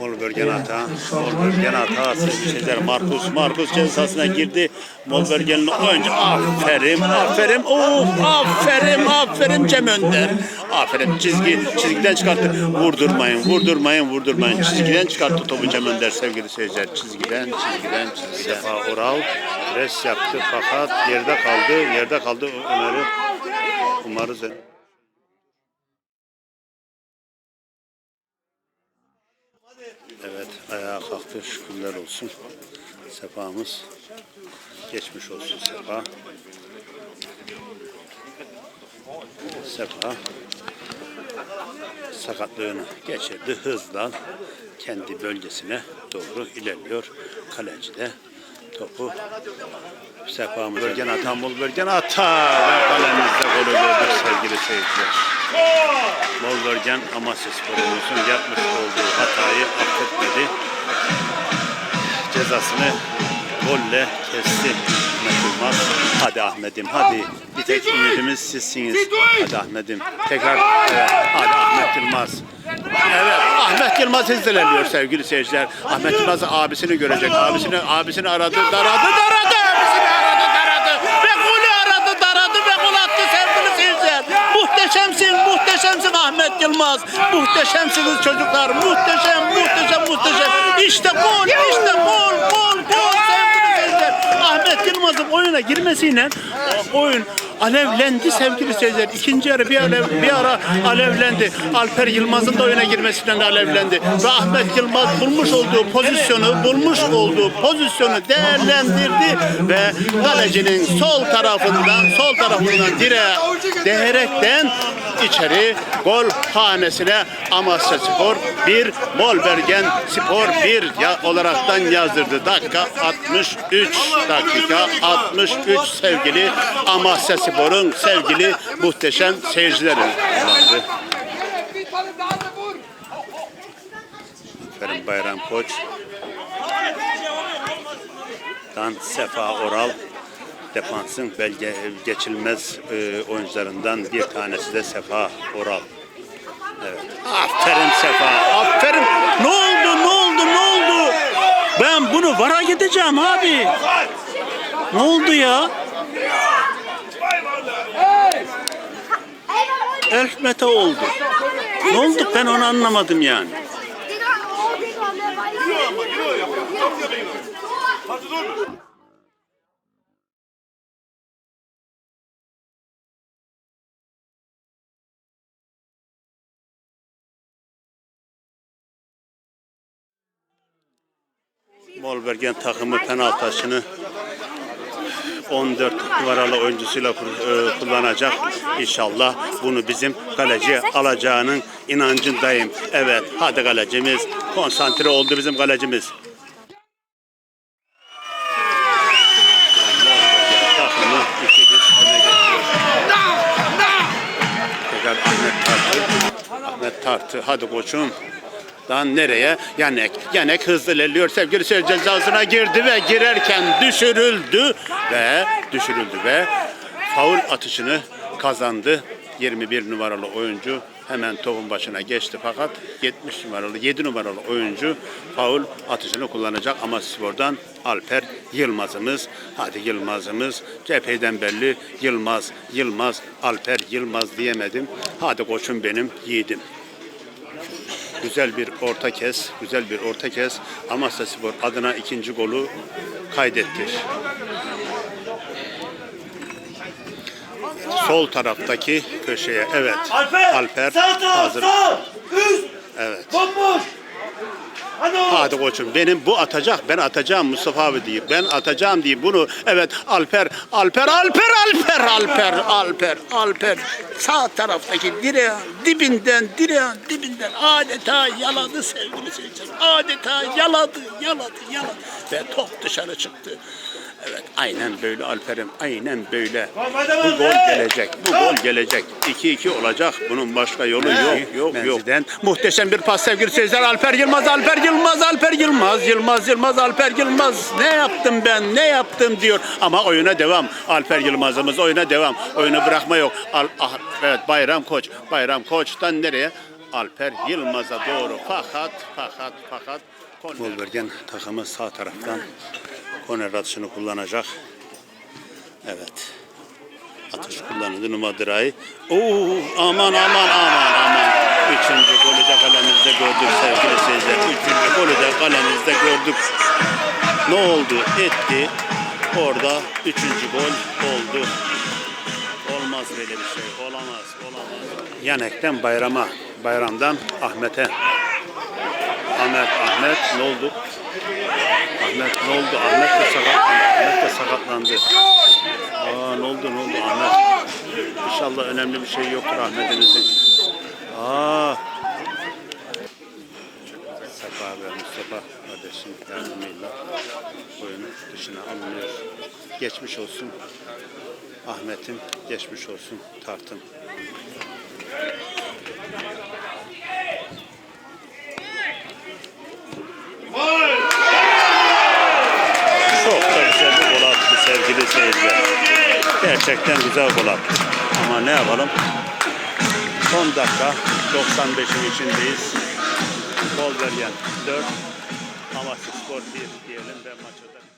Mol bölgen hata. Mol bölgen hata. Sezer Markus. Markus cezasına girdi. Mol bölgenin oyuncu. Aferin. Aferin. Of. Aferin. Aferin Cem Önder. Aferin. Çizgi. Çizgiden çıkarttı. Vurdurmayın. Vurdurmayın. Vurdurmayın. Çizgiden çıkarttı topu Cem Önder sevgili seyirciler. Çizgiden. Çizgiden. Çizgiden. Sefa Oral. Pres yaptı fakat yerde kaldı. Yerde kaldı. Umarı. Umarız. Evet, ayağa kalktı. Şükürler olsun. Sefamız geçmiş olsun Sefa. Sefa sakatlığını geçirdi. Hızla kendi bölgesine doğru ilerliyor. Kaleci de topu Sefa'mız bölgen atan bul bölgen ata ve kalemizde golü gördük sevgili seyirciler. Molvergen Amasya Spor'umuzun yapmış olduğu hatayı affetmedi. Cezasını golle kesti Yılmaz. Hadi Ahmet'im hadi. Bir tek ümidimiz sizsiniz. Hadi Ahmet'im. Tekrar. Hadi Ahmet Yılmaz. Evet Ahmet Yılmaz hızlanıyor sevgili seyirciler. Ahmet Yılmaz abisini görecek. Abisini abisini aradı, daradı, daradı. Abisini aradı, daradı. Ve golü aradı, daradı ve gol attı sevgili seyirciler. Muhteşemsin, muhteşemsin Ahmet Yılmaz. Muhteşemsiniz çocuklar. Muhteşem, muhteşem, muhteşem. İşte gol, işte gol, gol, gol sevgili seyirciler. Ahmet Yılmaz'ın oyuna girmesiyle oyun alevlendi sevgili seyirciler. İkinci yarı bir, alev, bir ara alevlendi. Alper Yılmaz'ın da oyuna girmesiyle de alevlendi. Ve Ahmet Yılmaz bulmuş olduğu pozisyonu, bulmuş olduğu pozisyonu değerlendirdi ve kalecinin sol tarafından, sol tarafından direğe değerekten içeri gol hanesine Amasya Spor 1, Molbergen Spor 1 ya, olaraktan yazdırdı. Dakika 63 dakika 63 sevgili Amasya Spor'un sevgili muhteşem seyircileri. Aferin Bayram Koç. Dan Sefa Oral defansın belge geçilmez e, oyuncularından bir tanesi de Sefa Oral. Evet. Aferin Sefa. Aferin. Ne oldu? Ne oldu? Ne oldu? Ben bunu vara gideceğim abi. Ne oldu ya? Elf oldu. Ne oldu? Ben onu anlamadım yani. Molbergen takımı penaltı 14 numaralı oyuncusuyla e, kullanacak. İnşallah bunu bizim kaleci alacağının inancındayım. Evet, hadi kalecimiz. Konsantre oldu bizim kalecimiz. Molbergen takımı 2-1 öne geçiyor. Tekrar Ahmet Tartı. Ahmet Tartı. Hadi koçum. Lan nereye? Yanek. Yanek hızlı ilerliyor. Sevgili seyirci cezasına girdi ve girerken düşürüldü ve düşürüldü ve faul atışını kazandı. 21 numaralı oyuncu hemen topun başına geçti fakat 70 numaralı 7 numaralı oyuncu faul atışını kullanacak ama spordan Alper Yılmaz'ımız hadi Yılmaz'ımız cepheden belli Yılmaz Yılmaz Alper Yılmaz diyemedim hadi koçum benim yiğidim güzel bir orta kes, güzel bir orta kes. Amasya Spor adına ikinci golü kaydetti. Sol taraftaki köşeye evet. Alper, Alper sağ taraf, hazır. sağ, üst, Evet. bomboş. Hadi koçum benim bu atacak ben atacağım Mustafa abi diye ben atacağım diye bunu evet Alper Alper Alper Alper Alper Alper Alper. Sağ taraftaki direğin dibinden direğin dibinden adeta yaladı sevgili seyirciler. Adeta yaladı yaladı yaladı. Ve top dışarı çıktı. Evet aynen böyle Alper'im aynen böyle. Bu gol gelecek. Bu gol gelecek. 2-2 olacak. Bunun başka yolu yok. Yok yok. Muhteşem bir pas sevgili seyirciler. Alper Yılmaz, Alper Yılmaz, Alper Yılmaz, Yılmaz Yılmaz, Alper Yılmaz. Ne yaptım ben? Ne yaptım diyor. Ama oyuna devam. Alper Yılmaz'ımız oyuna devam. Oyunu bırakma yok. Al, ah, evet Bayram Koç. Bayram Koç'tan nereye? Alper Yılmaz'a doğru fakat fakat fakat Wolvergen takımı sağ taraftan korner atışını kullanacak. Evet. Atış kullanıldı Numadira'yı. Oo aman aman aman aman. Üçüncü golü de kalemizde gördük sevgili seyirciler. Üçüncü golü de kalemizde gördük. Ne oldu? Etti. Orada üçüncü gol oldu. Olmaz böyle bir şey. Olamaz. Olamaz. Yanek'ten Bayram'a. Bayram'dan Ahmet'e. Ahmet, Ahmet ne oldu? Ahmet ne oldu? Ahmet de sakatlandı. Ahmet de sakatlandı. Aa ne oldu ne oldu Ahmet? İnşallah önemli bir şey yoktur Ahmet'imizin. Aa. Safa ve Mustafa kardeşim yardımıyla oyunu dışına alınıyor. Geçmiş olsun. Ahmet'im geçmiş olsun tartım. Çok da güzel bir gol attı sevgili seyirciler. Gerçekten güzel gol attı. Ama ne yapalım? Son dakika 95'in içindeyiz. Gol veren 4, Amasya Spor 1 diyelim ve maçı da